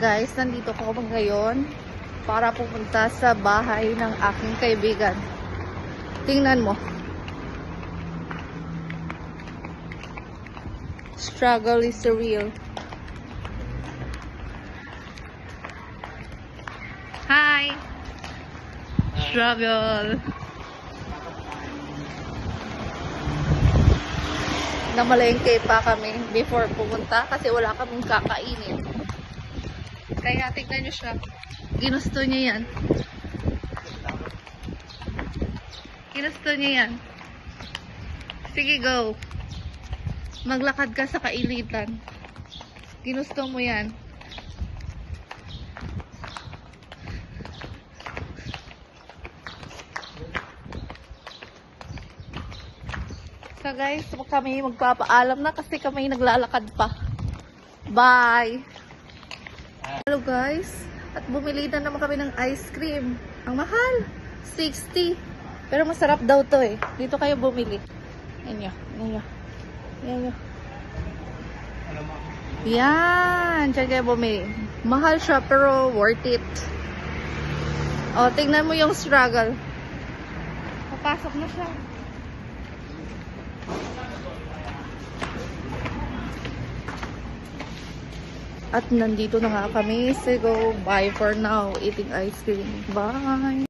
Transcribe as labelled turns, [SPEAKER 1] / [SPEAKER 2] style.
[SPEAKER 1] Guys, nandito ko ngayon para pupunta sa bahay ng aking kaibigan. Tingnan mo. Struggle is real. Hi! Struggle. Namalengke pa kami before pumunta kasi wala kaming kakainin. Kaya tignan nyo siya. Ginusto niya yan. Ginusto niya yan. Sige, go. Maglakad ka sa kailitan. Ginusto mo yan. So guys, kami magpapaalam na kasi kami naglalakad pa. Bye! Hello guys, at bumili na naman kami ng ice cream. Ang mahal, 60. Pero masarap daw to eh. Dito kayo bumili. Yan nyo, yan nyo. Yan nyo. Yan, dyan kayo bumili. Mahal siya pero worth it. O, tingnan mo yung struggle. Papasok na siya. At nandito na nga kami. So, go. Bye for now. Eating ice cream. Bye.